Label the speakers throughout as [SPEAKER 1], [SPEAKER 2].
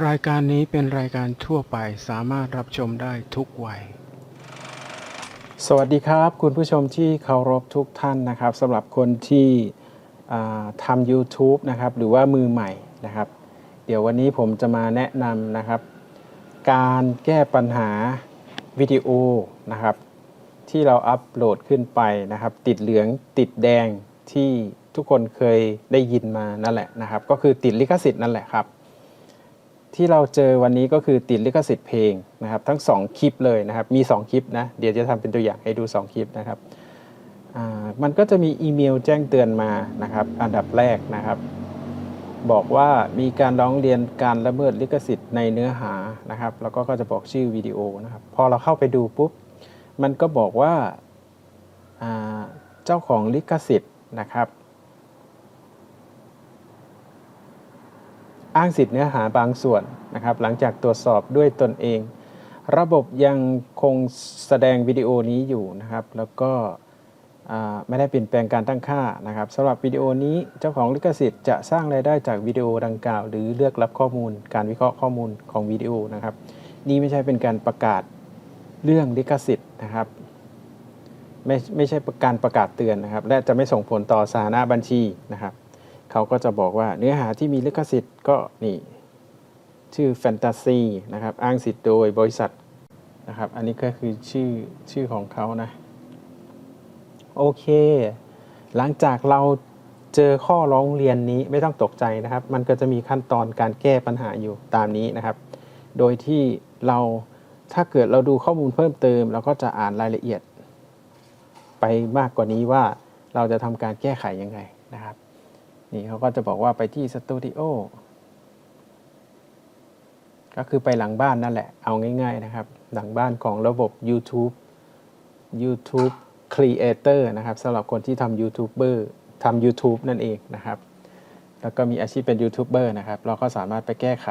[SPEAKER 1] รายการนี้เป็นรายการทั่วไปสามารถรับชมได้ทุกวัย สวัสดีครับ คุณผู้ชมที่เคารพทุกท่านนะครับสำหรับคนที่ทำ YouTube นะครับหรือว่ามือใหม่นะครับ เดี๋ยววันนี้ผมจะมาแนะนำนะครับ การแก้ปัญหาวิดีโอนะครับ ที่เราอัปโหลดขึ้นไปนะครับ ติดเหลืองติดแดงที่ทุกคนเคยได้ยินมานั่นแหละนะครับ ก็คือติดลิขสิทธิ์นั่นแหละครับ ที่เราเจอวันนี้ก็คือติดลิขสิทธิ์เพลงนะครับทั้ง 2 คลิปเลยนะครับ มี 2 คลิปนะ เดี๋ยวจะทำเป็นตัวอย่างให้ดู 2 คลิปนะครับมันก็จะมีอีเมลแจ้งเตือนมานะครับ อันดับแรกนะครับ บอกว่ามีการร้องเรียนการละเมิดลิขสิทธิ์ในเนื้อหานะครับ แล้วก็ก็จะบอกชื่อวิดีโอนะครับ พอเราเข้าไปดูปุ๊บ มันก็บอกว่าอ่าเจ้าของลิขสิทธิ์นะครับ อ้างสิทธิเนื้อหาบางส่วนนะครับ หลังจากตรวจสอบด้วยตนเอง ระบบยังคงแสดงวิดีโอนี้อยู่นะครับ แล้วก็ไม่ได้เปลี่ยนแปลงการตั้งค่านะครับสำหรับวิดีโอนี้เจ้าของลิขสิทธิ์จะสร้างรายได้จากวิดีโอดังกล่าว หรือเลือกรับข้อมูล การวิเคราะห์ข้อมูลของวิดีโอนะครับ นี่ไม่ใช่เป็นการประกาศเรื่องลิขสิทธิ์นะครับ ไม่ไม่ใช่การประกาศเตือนนะครับ และจะไม่ส่งผลต่อสาธารณบัญชีนะครับ เขาก็จะบอกว่าเนื้อหาที่มีลิขสิทธิ์ก็นี่ ชื่อแฟนตาซีนะครับอ้างสิทธิ์โดยบริษัทนะครับ อันนี้ก็คือชื่อชื่อของเขานะ โอเค หลังจากเราเจอข้อร้องเรียนนี้ไม่ต้องตกใจนะครับ มันก็จะมีขั้นตอนการแก้ปัญหาอยู่ตามนี้นะครับ โดยที่เราถ้าเกิดเราดูข้อมูลเพิ่มเติม เราก็จะอ่านรายละเอียด ไปมากกว่านี้ว่าเราจะทำการแก้ไขยังไงนะครับ นี่เขาก็จะบอกว่าไปที่สตูดิโอก็คือไปหลังบ้านนั่นแหละ เอาง่าย ๆนะครับ หลังบ้านของระบบ YouTube YouTube Creator นะครับสำหรับคนที่ทำยูทูบเบอร์ทำ YouTube นั่นเองนะครับ แล้วก็มีอาชีพเป็นยูทูบเบอร์นะครับ เราก็สามารถไปแก้ไข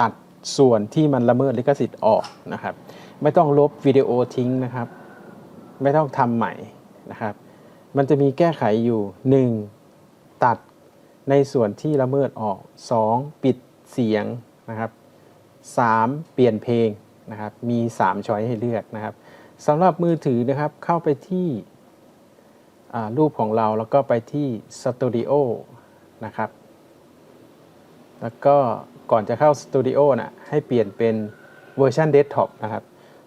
[SPEAKER 1] ตัดส่วนที่มันละเมิดลิขสิทธิ์ออกนะครับ ไม่ต้องลบวิดีโอทิ้งนะครับ ไม่ต้องทำใหม่นะครับ มันจะมีแก้ไขอยู่ 1. ตัด ในส่วนที่ละเมิดออก 2. ปิดเสียงนะครับ 3. เปลี่ยนเพลงนะครับ มี 3 ช้อยให้เลือกนะครับสำหรับมือถือนะครับเข้าไปที่รูปของเราแล้วก็ไปที่สตูดิโอนะครับ แล้วก็ก่อนจะเข้าสตูดิโอนะให้เปลี่ยนเป็นเวอร์ชันเดสก์ท็อปนะครับ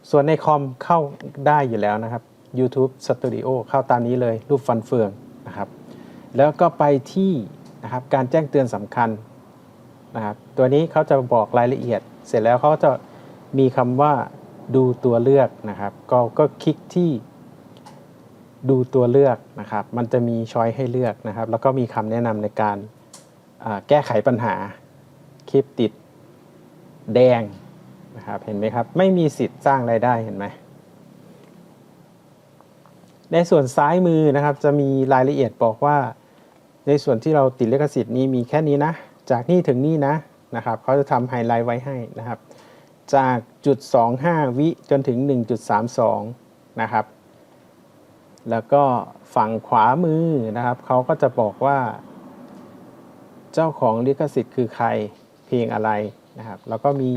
[SPEAKER 1] ส่วนในคอมเข้าได้อยู่แล้วนะครับ YouTube Studio เข้าตามนี้เลยรูปฟันเฟืองนะครับ แล้วก็ไปที่ นะครับการแจ้งเตือนสำคัญนะครับตัวนี้เขาจะบอกรายละเอียด เสร็จแล้วเขาจะมีคำว่าดูตัวเลือกนะครับ ก็ก็คลิกที่ดูตัวเลือกนะครับ มันจะมีช้อยให้เลือกนะครับ แล้วก็มีคำแนะนำในการแก้ไขปัญหาคลิปติดแดงนะครับเห็นไหมครับ ไม่มีสิทธิ์สร้างรายได้เห็นไหมในส่วนซ้ายมือนะครับจะมีรายละเอียดบอกว่า ในส่วนที่เราติดลิขสิทธิ์นี้มีแค่นี้นะ จากนี่ถึงนี่นะนะครับเขาจะทำไฮไลท์ไว้ให้นะครับ จากจุด25 วิจนถึง 1.32 นะครับ แล้วก็ฝั่งขวามือนะครับเขาก็จะบอกว่า เจ้าของลิขสิทธิ์คือใครเพลงอะไรนะครับแล้วก็มี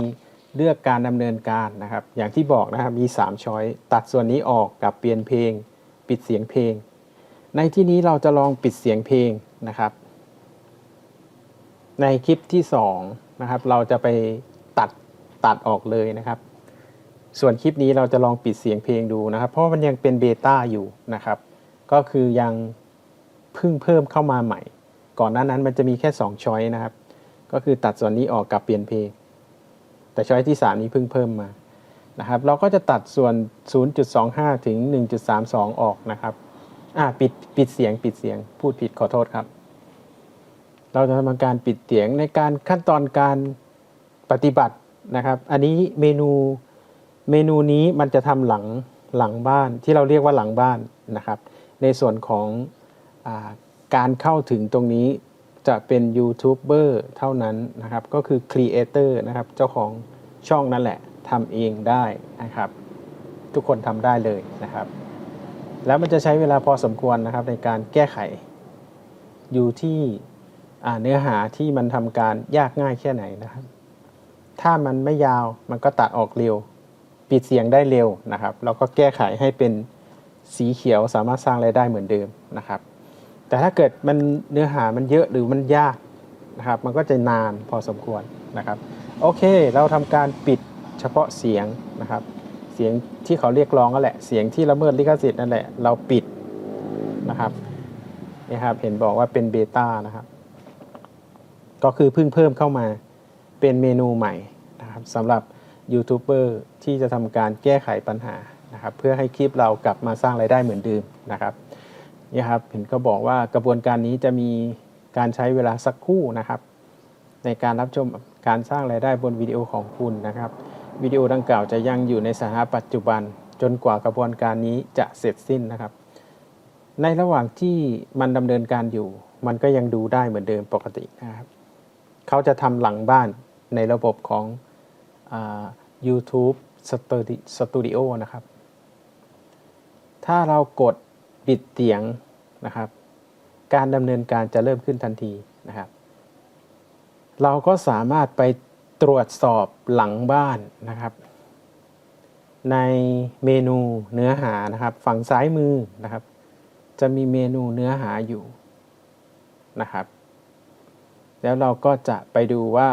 [SPEAKER 1] เลือกการดำเนินการนะครับ อย่างที่บอกนะครับมี 3 ช้อยตัดส่วนนี้ออกกับเปลี่ยนเพลง ปิดเสียงเพลง ในที่นี้เราจะลองปิดเสียงเพลง นะครับ ในคลิปที่2นะครับเราจะไปตัดตัดออกเลยนะครับ ส่วนคลิปนี้เราจะลองปิดเสียงเพลงดูนะครับ เพราะมันยังเป็นเบต้าอยู่นะครับ ก็คือยังเพิ่งเพิ่มเข้ามาใหม่ ก่อนหน้านั้นมันจะมีแค่2ช้อยนะครับ ก็คือตัดส่วนนี้ออกกับเปลี่ยนเพลง แต่ช้อยที่ 3 นี้เพิ่งเพิ่มมานะครับเราก็จะตัดส่วน 0.25 ถึง 1.32 ออกนะครับ อ่า ปิด ปิดเสียง ปิดเสียง พูดผิด ขอโทษครับ เราจะทำการปิดเสียงในการขั้นตอนการปฏิบัตินะครับ อันนี้เมนูเมนูนี้มันจะทำหลังหลังบ้านที่เราเรียกว่าหลังบ้านนะครับ ในส่วนของอการเข้าถึงตรงนี้จะเป็นยูทูบเบอร์เท่านั้นนะครับ ก็คือครีเอเตอร์นะครับ เจ้าของช่องนั่นแหละทำเองได้นะครับ ทุกคนทำได้เลยนะครับ แล้วมันจะใช้เวลาพอสมควรนะครับในการแก้ไขอยู่ที่ เนื้อหาที่มันทำการยากง่ายแค่ไหนนะครับ ถ้ามันไม่ยาวมันก็ตัดออกเร็ว ปิดเสียงได้เร็วนะครับ แล้วก็แก้ไขให้เป็นสีเขียวสามารถสร้างรายได้เหมือนเดิมนะครับ แต่ถ้าเกิดมันเนื้อหามันเยอะหรือมันยากนะครับ มันก็จะนานพอสมควรนะครับ โอเค เราทำการปิดเฉพาะเสียงนะครับ เสียงที่เขาเรียกร้องนั่นแหละ เสียงที่ละเมิดลิขสิทธิ์นั่นแหละ เราปิดนะครับนี่ครับ เห็นบอกว่าเป็นเบต้านะครับ ก็คือเพิ่งเพิ่มเข้ามาเป็นเมนูใหม่นะครับสำหรับยูทูบเบอร์ที่จะทำการแก้ไขปัญหานะครับเพื่อให้คลิปเรากลับมาสร้างรายได้เหมือนเดิมนะครับนี่ครับเห็นก็บอกว่ากระบวนการนี้จะมีการใช้เวลาสักครู่นะครับ ในการรับชมการสร้างรายได้บนวิดีโอของคุณนะครับวิดีโอดังกล่าวจะยังอยู่ในสถานะปัจจุบันจนกว่ากระบวนการนี้จะเสร็จสิ้นนะครับ ในระหว่างที่มันดำเนินการอยู่ มันก็ยังดูได้เหมือนเดิมปกตินะครับ เขาจะทำหลังบ้านในระบบของอ YouTube Studio นะครับ ถ้าเรากดปิดเสียงนะครับ การดำเนินการจะเริ่มขึ้นทันทีนะครับ เราก็สามารถไปตรวจสอบหลังบ้านนะครับ ในเมนูเนื้อหานะครับ ฝั่งซ้ายมือนะครับ จะมีเมนูเนื้อหาอยู่นะครับ แล้วเราก็จะไปดูว่า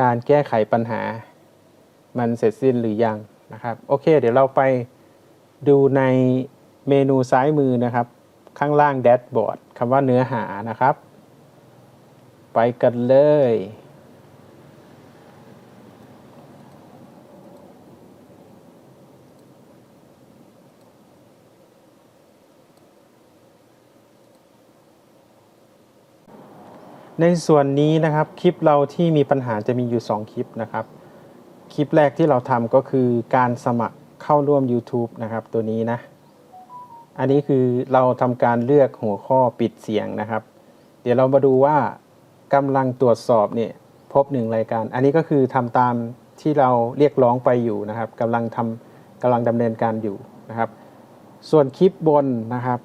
[SPEAKER 1] การแก้ไขปัญหา มันเสร็จสิ้นหรือยังนะครับ โอเค เดี๋ยวเราไปดูในเมนูซ้ายมือนะครับ ข้างล่างแดชบอร์ดคำว่าเนื้อหานะครับ ไปกันเลย ในส่วนนี้นะครับคลิปเราที่มีปัญหาจะมีอยู่ 2 คลิปนะครับ คลิปแรกที่เราทำก็คือการสมัครเข้าร่วม YouTube นะครับ ตัวนี้นะ อันนี้คือเราทำการเลือกหัวข้อปิดเสียงนะครับ เดี๋ยวเรามาดูว่ากำลังตรวจสอบเนี่ยพบหนึ่งรายการ อันนี้ก็คือทำตามที่เราเรียกร้องไปอยู่นะครับกำลังทำกำลังดำเนินการอยู่นะครับ ส่วนคลิปบนนะครับ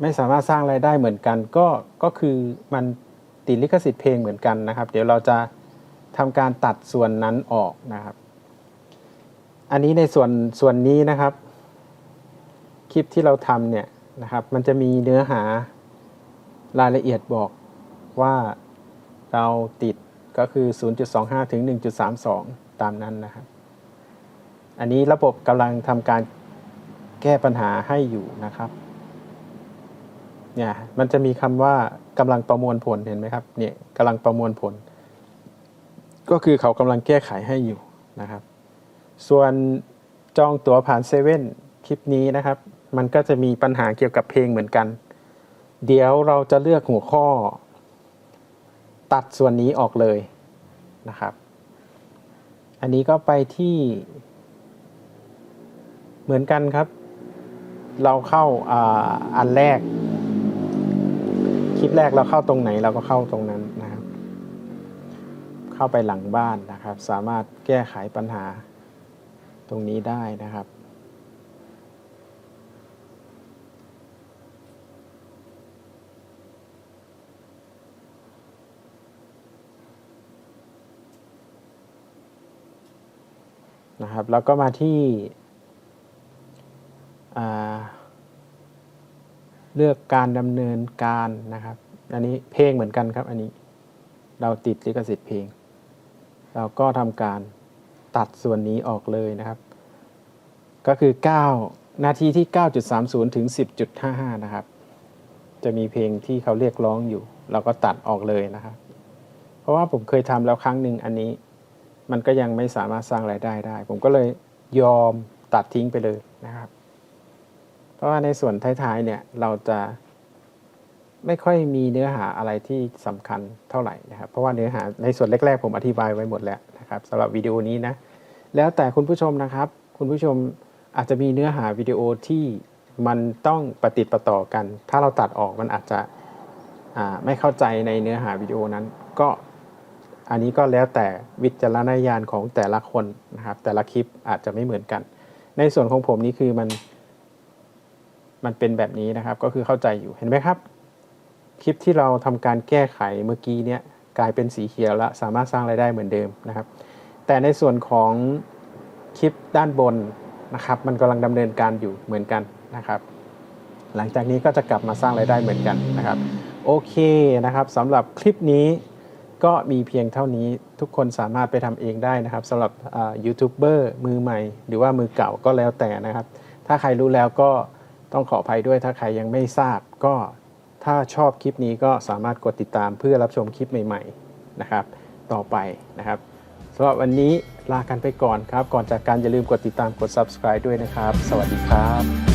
[SPEAKER 1] ไม่สามารถสร้างรายได้เหมือนกันก็ก็คือมัน ติดลิขสิทธิ์เพลงเหมือนกันนะครับ เดี๋ยวเราจะทำการตัดส่วนนั้นออกนะครับ อันนี้ในส่วนส่วนนี้นะครับ คลิปที่เราทำเนี่ยนะครับ มันจะมีเนื้อหารายละเอียดบอกว่าเราติดก็คือ 0.25 ถึง 1.32 ตามนั้นนะครับ อันนี้ระบบกำลังทำการแก้ปัญหาให้อยู่นะครับ เนี่ยมันจะมีคำว่ากำลังประมวลผลเห็นไหมครับเนี่ยกำลังประมวลผล ก็คือเขากำลังแก้ไขให้อยู่นะครับ ส่วนจองตั๋วผ่านเซเว่นคลิปนี้นะครับ มันก็จะมีปัญหาเกี่ยวกับเพลงเหมือนกัน เดี๋ยวเราจะเลือกหัวข้อ ตัดส่วนนี้ออกเลยนะครับ อันนี้ก็ไปที่เหมือนกันครับ เราเข้าอ,าอันแรก คลิปแรกเราเข้าตรงไหนเราก็เข้าตรงนั้นนะครับ เข้าไปหลังบ้านนะครับ สามารถแก้ไขปัญหาตรงนี้ได้นะครับนะครับ แล้วก็มาที่อ่า เลือกการดำเนินการนะครับ อันนี้เพลงเหมือนกันครับอันนี้ เราติดลิขสิทธิ์เพลง เราก็ทำการตัดส่วนนี้ออกเลยนะครับ ก็คือ 9 นาทีที่ 9.30 ถึง 10.55 นะครับ จะมีเพลงที่เขาเรียกร้องอยู่ เราก็ตัดออกเลยนะครับ เพราะว่าผมเคยทำแล้วครั้งหนึ่งอันนี้ มันก็ยังไม่สามารถสร้างรายได้ได้ ผมก็เลยยอมตัดทิ้งไปเลยนะครับ เพราะว่าในส่วนท้ายๆเนี่ยเราจะไม่ค่อยมีเนื้อหาอะไรที่สำคัญเท่าไหร่นะครับ เพราะว่าเนื้อหาในส่วนแรกๆผมอธิบายไว้หมดแล้วนะครับสำหรับวิดีโอนี้นะ แล้วแต่คุณผู้ชมนะครับ คุณผู้ชมอาจจะมีเนื้อหาวิดีโอที่มันต้องปฏิดประต่อกัน ถ้าเราตัดออกมันอาจจะไม่เข้าใจในเนื้อหาวิดีโอนั้น ก็อันนี้ก็แล้วแต่วิจารณญาณของแต่ละคนนะครับ แต่ละคลิปอาจจะไม่เหมือนกัน ในส่วนของผมนี่คือมัน มันเป็นแบบนี้นะครับ ก็คือเข้าใจอยู่เห็นไหมครับ คลิปที่เราทำการแก้ไขเมื่อกี้เนี่ยกลายเป็นสีเขียวแล้วสามารถสร้างรายได้เหมือนเดิมนะครับ แต่ในส่วนของคลิปด้านบนนะครับ มันกำลังดำเนินการอยู่เหมือนกันนะครับ หลังจากนี้ก็จะกลับมาสร้างรายได้เหมือนกันนะครับโอเคนะครับสำหรับคลิปนี้ก็มีเพียงเท่านี้ทุกคนสามารถไปทำเองได้นะครับสำหรับยูทูบเบอร์มือใหม่ หรือว่ามือเก่าก็แล้วแต่นะครับ ถ้าใครรู้แล้วก็ ต้องขออภัยด้วยถ้าใครยังไม่ทราบ ก็ถ้าชอบคลิปนี้ก็สามารถกดติดตามเพื่อรับชมคลิปใหม่ๆนะครับ ต่อไปนะครับสำหรับวันนี้ลากันไปก่อนครับ ก่อนจากการอย่าลืมกดติดตามกด subscribe ด้วยนะครับ สวัสดีครับ